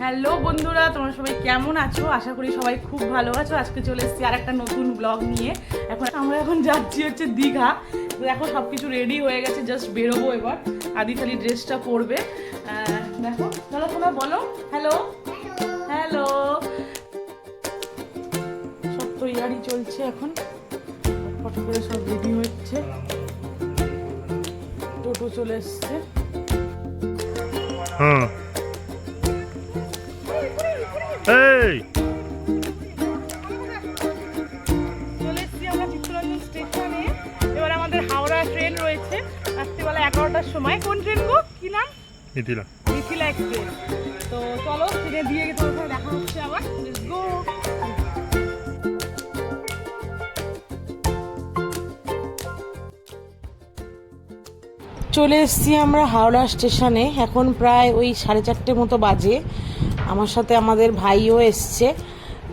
Hello বন্ধুরা, তোমরা সবাই কেমন আছো? আশা করি সবাই খুব ভালো আছো। আজকে চলে এসেছি আর একটা নতুন ব্লগ নিয়ে। এখন আমরা এখন যাচ্ছি হচ্ছে দীঘা। দেখো সব কিছু রেডি হয়ে গেছে জাস্ট বেরোবো এবার। আদি খালি ড্রেসটা পরবে। দেখো চলো তোমরা বলো। হ্যালো হ্যালো সব তৈয়ারি চলছে এখন। ফট করে সব রেডি হচ্ছে। টোটো চলে এসছে। হুম। এই চলে এসেছি আমরা চিত্তরঞ্জন স্টেশনে। এবার আমাদের হাওড়া ট্রেন রয়েছে। রাত্রিবেলা এগারোটার সময়। কোন ট্রেন গো? কি নাম? মিথিলা। মিথিলা এক্সপ্রেস। তো চলো ট্রেনে দিয়ে গিয়ে তোমার সাথে দেখা হচ্ছে আবার। লেটস গো চলে এসেছি আমরা হাওড়া স্টেশনে। এখন প্রায় ওই সাড়ে চারটে মতো বাজে। আমার সাথে আমাদের ভাইও এসছে।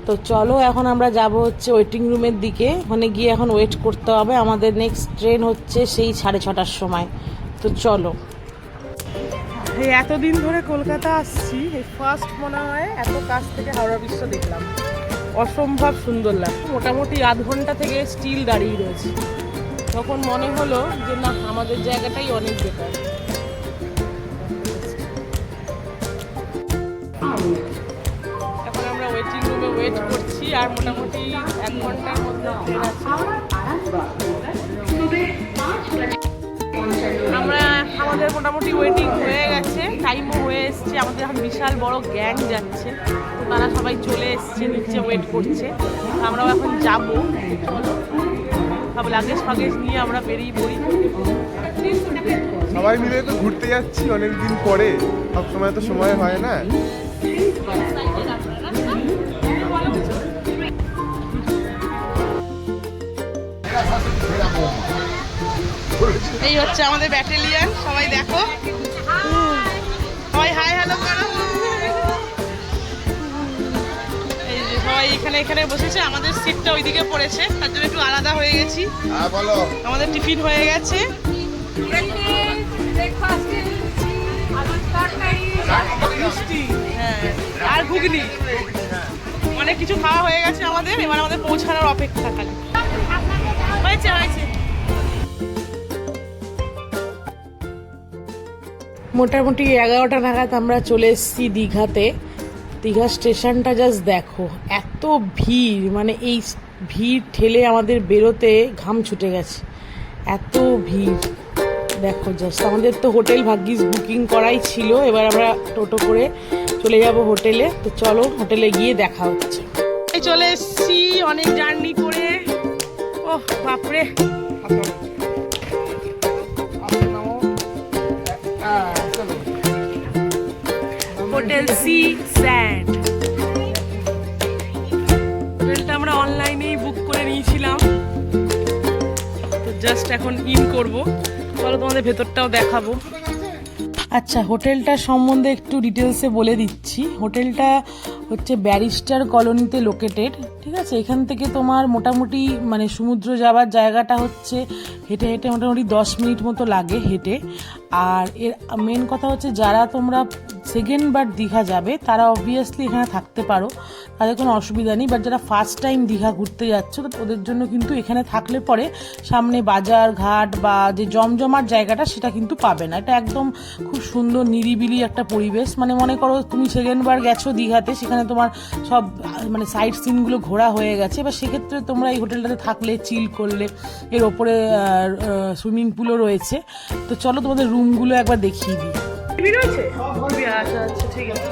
তো চলো এখন আমরা যাব হচ্ছে ওয়েটিং রুমের দিকে। ওখানে গিয়ে এখন ওয়েট করতে হবে। আমাদের নেক্সট ট্রেন হচ্ছে সেই সাড়ে ছটার সময়। তো চলো। এই এতদিন ধরে কলকাতা আসছি ফার্স্ট মনে হয় এত কাছ থেকে হাওড়া বিশ্ব দেখলাম। অসম্ভব সুন্দর লাগছে। মোটামুটি আধ ঘণ্টা থেকে স্টিল দাঁড়িয়ে রয়েছে। তখন মনে হলো যে না, আমাদের জায়গাটাই অনেক বেটার ওয়েটিং করছি আর মোটামুটি এক ঘণ্টার মধ্যে আমরা আমাদের মোটামুটি ওয়েটিং হয়ে গেছে টাইমও হয়ে এসছে। আমাদের এখন বিশাল বড় গ্যাং যাচ্ছে। তো তারা সবাই চলে এসছে, নিচে ওয়েট করছে। আমরাও এখন যাব। সব লাগেজ ফাগেজ নিয়ে আমরা বেরিয়ে পড়ি। সবাই মিলে তো ঘুরতে যাচ্ছি অনেকদিন পরে। সব সময় তো সময় হয় না। এই হচ্ছে আমাদের ব্যাটালিয়ান সবাই দেখো। সবাই হাই হ্যালো করো। এই যে সবাই এখানে এখানে বসেছে আমাদের সিটটা ওইদিকে পড়েছে তার জন্য একটু আলাদা হয়ে গেছি। হ্যাঁ আমাদের টিফিন হয়ে গেছে। হ্যাঁ আর ঘুগনি। অনেক কিছু খাওয়া হয়ে গেছে আমাদের এবার আমাদের পৌঁছানোর অপেক্ষা খালি। হয়েছে হয়েছে। মোটামুটি এগারোটা নাগাদ আমরা চলে এসেছি দীঘাতে। দীঘা স্টেশনটা জাস্ট দেখো, এত ভিড় মানে এই ভিড় ঠেলে আমাদের বেরোতে ঘাম ছুটে গেছে। এত ভিড়। দেখো জাস্ট আমাদের তো হোটেল ভাগ্যিস বুকিং করাই ছিল, এবার আমরা টোটো করে চলে যাব হোটেলে। তো চলো হোটেলে গিয়ে দেখা হচ্ছে। চলে এসেছি অনেক জার্নি করে। ওহ, বাপরে। Hotel sea sand. হোটেলটা আমরা অনলাইনেই বুক করে নিয়েছিলাম। তো জাস্ট এখন ইন করব। চলো তোমাদের ভেতরটাও দেখাবো। আচ্ছা হোটেলটা সম্বন্ধে একটু ডিটেলসে বলে দিচ্ছি। হোটেলটা হচ্ছে ব্যারিস্টার কলোনিতে লোকেটেড ঠিক আছে? এখান থেকে তোমার মোটামুটি মানে সমুদ্র যাওয়ার জায়গাটা হচ্ছে হেঁটে হেঁটে মোটামুটি দশ মিনিট মতো লাগে হেঁটে। আর এর মেন কথা হচ্ছে যারা তোমরা সেকেন্ড বার দীঘা যাবে, তারা অবভিয়াসলি এখানে থাকতে পারো। তাদের কোনো অসুবিধা নেই বাট যারা ফার্স্ট টাইম দীঘা ঘুরতে যাচ্ছ ওদের জন্য কিন্তু এখানে থাকলে পরে সামনে বাজার ঘাট বা যে জমজমার জায়গাটা, সেটা কিন্তু পাবে না। এটা একদম খুব সুন্দর, নিরিবিলি একটা পরিবেশ। মানে মনে করো তুমি সেকেন্ড বার গেছো দীঘাতে, সেখানে তোমার সব মানে সাইড সিনগুলো ঘোরা হয়ে গেছে। এবার সেক্ষেত্রে তোমরা এই হোটেলটাতে থাকলে চিল করলে, এর ওপরে সুইমিং পুলও রয়েছে। তো চলো তোমাদের রুমগুলো একবার দেখিয়ে দিই। টিভি রয়েছে? আচ্ছা আচ্ছা ঠিক আছে।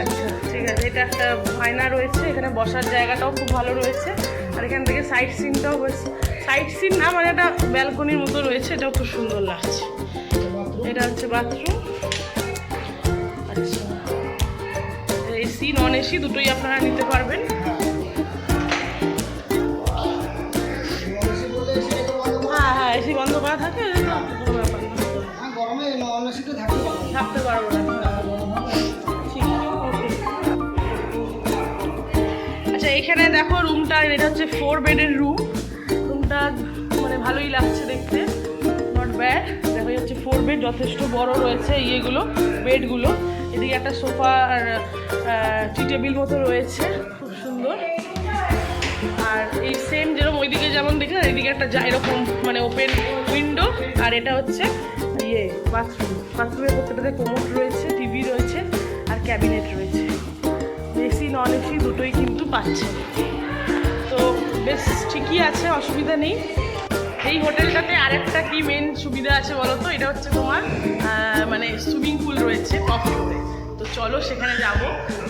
আচ্ছা ঠিক আছে, এটা একটা আয়না রয়েছে, এখানে বসার জায়গাটাও খুব ভালো রয়েছে। আর এখান থেকে সাইড সিনটাও হয়েছে সাইড সিন না মানে একটা ব্যালকনির মতো রয়েছে, এটাও খুব সুন্দর লাগছে। এটা হচ্ছে বাথরুম আচ্ছা এসি নন এসি দুটোই আপনারা নিতে পারবেন। আচ্ছা এখানে দেখো রুমটা এটা হচ্ছে ফোর বেডের রুম রুমটা মানে ভালোই লাগছে দেখতে। নট ব্যাড দেখো হচ্ছে ফোর বেড যথেষ্ট বড় রয়েছে ইয়েগুলো বেডগুলো এদিকে একটা সোফা আর টি টেবিল মতো রয়েছে, খুব সুন্দর। আর এই সেম যেরকম ওইদিকে যেমন দেখলেন এদিকে একটা এরকম মানে ওপেন উইন্ডো আর এটা হচ্ছে ইয়ে বাথরুম বাথরুমের প্রত্যেকটাতে কোমোট রয়েছে টিভি রয়েছে আর ক্যাবিনেট রয়েছে। এসি নন এসি দুটোই কিন্তু পাচ্ছে। তো বেশ ঠিকই আছে, অসুবিধা নেই। এই হোটেলটাতে আরেকটা কি মেন সুবিধা আছে বলো তো এটা হচ্ছে তোমার মানে সুইমিং পুল রয়েছে ফ্লোরে তো চলো সেখানে যাব,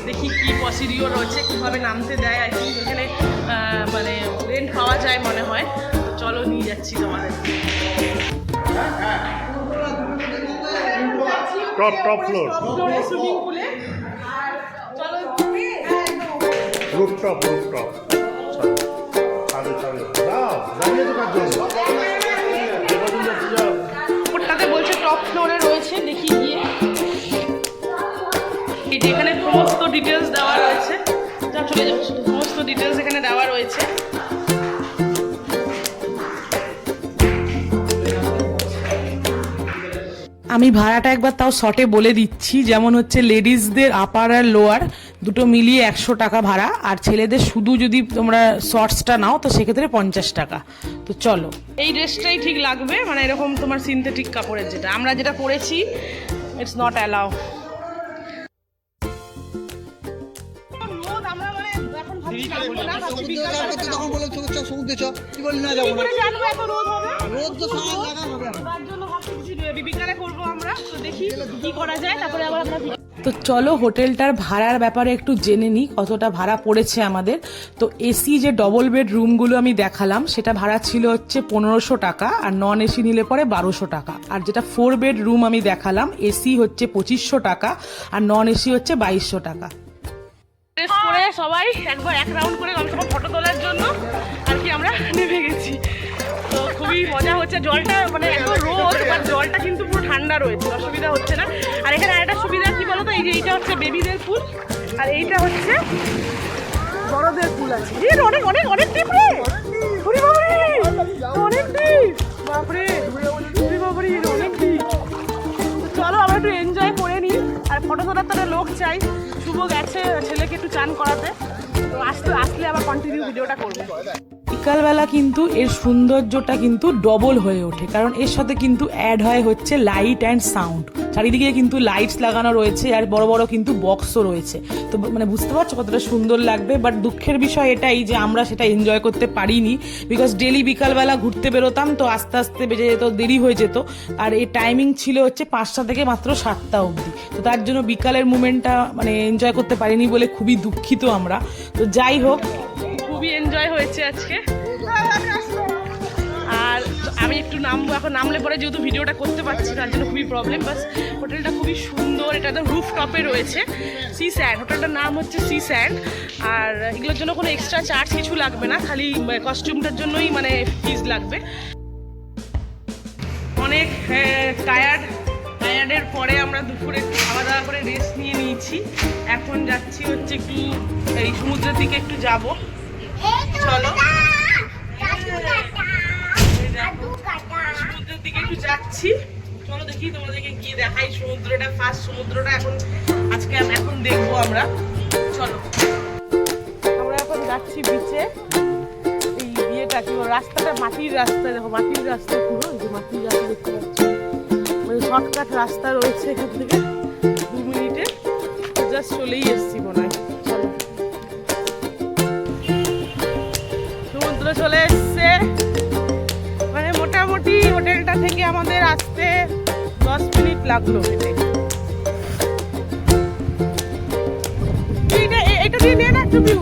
দেখি কি প্রসিডিওর রয়েছে, কীভাবে নামতে দেয়। আই থিঙ্ক এখানে মানে রেন্ট পাওয়া যায় মনে হয়। তো চলো নিয়ে যাচ্ছি তোমাদের। টপ টপ ফ্লোর ফ্লোরে সুইমিং পুলে চলো রুফ টপ ছাদে ছাদে যাও জানিয়ে তো যাও ওটাতে বলছে টপ ফ্লোরে রয়েছে দেখি গিয়ে যে এখানে সমস্ত ডিটেলস দেওয়া রয়েছে। যা চলে যাও সমস্ত ডিটেলস এখানে দেওয়া রয়েছে। আমি ভাড়াটা একবার তাও শর্টে বলে দিচ্ছি যেমন হচ্ছে লেডিসদের আপার আর লোয়ার দুটো মিলিয়ে একশো টাকা ভাড়া আর ছেলেদের শুধু যদি তোমরা শর্টসটা নাও তো সেক্ষেত্রে পঞ্চাশ টাকা তো চলো এই ড্রেসটাই ঠিক লাগবে মানে এরকম তোমার সিনথেটিক কাপড়ের যেটা আমরা যেটা পরেছি ইটস নট অ্যালাউ মানে তখন বলে সমুদ্রে চ কি বলি না যাব রোদ তো সারা লাগা হবে তো দেখি কি করা যায় তারপরে আবার আমরা তো চলো হোটেলটার ভাড়ার ব্যাপারে একটু জেনে নিই কতটা ভাড়া পড়েছে আমাদের। তো এসি যে ডবল বেড রুমগুলো আমি দেখালাম সেটা ভাড়া ছিল হচ্ছে পনেরোশো টাকা আর নন এসি নিলে পরে বারোশো টাকা। আর যেটা ফোর বেড রুম আমি দেখালাম এসি হচ্ছে পঁচিশশো টাকা আর নন এসি হচ্ছে বাইশশো টাকা। সবাই একবার এক রাউন্ড করে ফটো তোলার জন্য আর কি আমরা নেমে গেছি। খুবই মজা হচ্ছে। জলটা মানে এত রোদ বাট জলটা কিন্তু পুরো ঠান্ডা রয়েছে, অসুবিধা হচ্ছে না। আর এখানে আরেকটা সুবিধা কি বলতো, এই যে এইটা হচ্ছে বেবিদের পুল আর এইটা হচ্ছে বড়দের পুল আছে। এ অনেক অনেক অনেক টিপ রে! ওরে বাবারে অনেক টিপ! বাপরে! ওরে বাবারে এর অনেক টিপ! চলো আমরা একটু এনজয় করে নিই, আর ফটো তোলার তো লোক চাই। শুভ গেছে ছেলেকে একটু চান করাতে। তো আসলে আবার কন্টিনিউ ভিডিওটা করব। বিকালবেলা কিন্তু এর সৌন্দর্যটা কিন্তু ডবল হয়ে ওঠে। কারণ এর সাথে কিন্তু অ্যাড হয় হচ্ছে লাইট অ্যান্ড সাউন্ড চারিদিকে কিন্তু লাইটস লাগানো রয়েছে আর বড় বড় কিন্তু বক্সও রয়েছে। তো মানে বুঝতে পারছ কতটা সুন্দর লাগবে? বাট দুঃখের বিষয় এটাই যে আমরা সেটা এনজয় করতে পারিনি। বিকজ ডেলি বিকালবেলা ঘুরতে বেরোতাম তো আস্তে আস্তে বেজে যেত, দেরি হয়ে যেত। আর এই টাইমিং ছিল হচ্ছে পাঁচটা থেকে মাত্র সাতটা অবধি। তো তার জন্য বিকালের মুমেন্টটা মানে এনজয় করতে পারিনি বলে খুবই দুঃখিত আমরা। তো যাই হোক খুবই এনজয় হয়েছে আজকে। আর আমি একটু নামবো, এখন নামলে পরে যেহেতু ভিডিওটা করতে পারছি, তার জন্য খুবই প্রবলেম বাস হোটেলটা খুবই সুন্দর, এটা তো রুফ টপে রয়েছে সি স্যান্ড হোটেলটার নাম হচ্ছে সি স্যান্ড আর এগুলোর জন্য কোনো এক্সট্রা চার্জ কিছু লাগবে না, খালি কস্টিউমটার জন্যই মানে ফিজ লাগবে। অনেক টায়ার্ড টায়ার্ডের পরে আমরা দুপুরে খাওয়া দাওয়া করে রেস্ট নিয়ে নিয়েছি। এখন যাচ্ছি হচ্ছে একটু, এই সমুদ্রের দিকে একটু যাব। চলো। সমুদ্রের দিকে একটু যাচ্ছি। চলো দেখি তোমাদেরকে গিয়ে দেখাই। সমুদ্রটা ফার্স্ট সমুদ্রটা এখন আজকে এখন দেখব আমরা। চলো। আমরা এখন যাচ্ছি বিচে এই বিয়েটা কি রাস্তাটা মাটির রাস্তা, দেখো মাটির রাস্তা পুরো। মাটির রাস্তা দেখতে পাচ্ছি। মানে শর্টকাট রাস্তা রয়েছে এখান থেকে। দু মিনিটে। জাস্ট চলেই এসছি মনে হয়। সমুদ্র চলে এসছে। মানে মোটামুটি হোটেলটা থেকে আমাদের আসতে দশ মিনিট লাগল হেঁটে। এটা দিয়ে নে না একটু ভিউ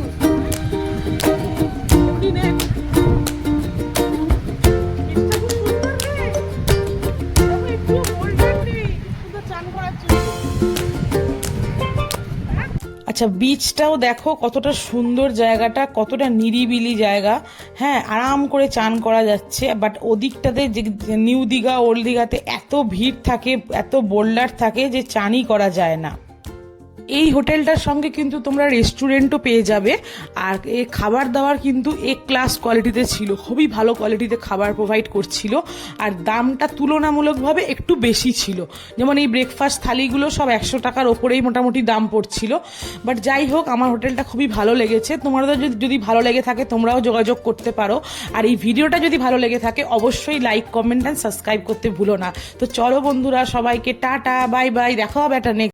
আচ্ছা বিচটাও দেখো কতটা সুন্দর জায়গাটা, কতটা নিরিবিলি জায়গা। হ্যাঁ আরাম করে চান করা যাচ্ছে বাট ওদিকটাতে যে নিউ দীঘা ওল্ড দীঘাতে এত ভিড় থাকে, এত বোল্ডার থাকে যে চানই করা যায় না। এই হোটেলটার সঙ্গে কিন্তু তোমরা রেস্টুরেন্টও পেয়ে যাবে। আর এ খাবার দাবার কিন্তু এ ক্লাস কোয়ালিটিতে ছিল। খুবই ভালো কোয়ালিটিতে খাবার প্রোভাইড করছিল। আর দামটা তুলনামূলকভাবে একটু বেশি ছিল। যেমন এই ব্রেকফাস্ট থালিগুলো সব একশো টাকার ওপরেই মোটামুটি দাম পড়ছিল। বাট যাই হোক, আমার হোটেলটা খুবই ভালো লেগেছে। তোমাদের যদি যদি ভালো লেগে থাকে, তোমরাও যোগাযোগ করতে পারো। আর এই ভিডিওটা যদি ভালো লেগে থাকে, অবশ্যই লাইক কমেন্ট অ্যান্ড সাবস্ক্রাইব করতে ভুলো না। তো চলো বন্ধুরা, সবাইকে টাটা বাই বাই দেখা হবে একটা নেক্সট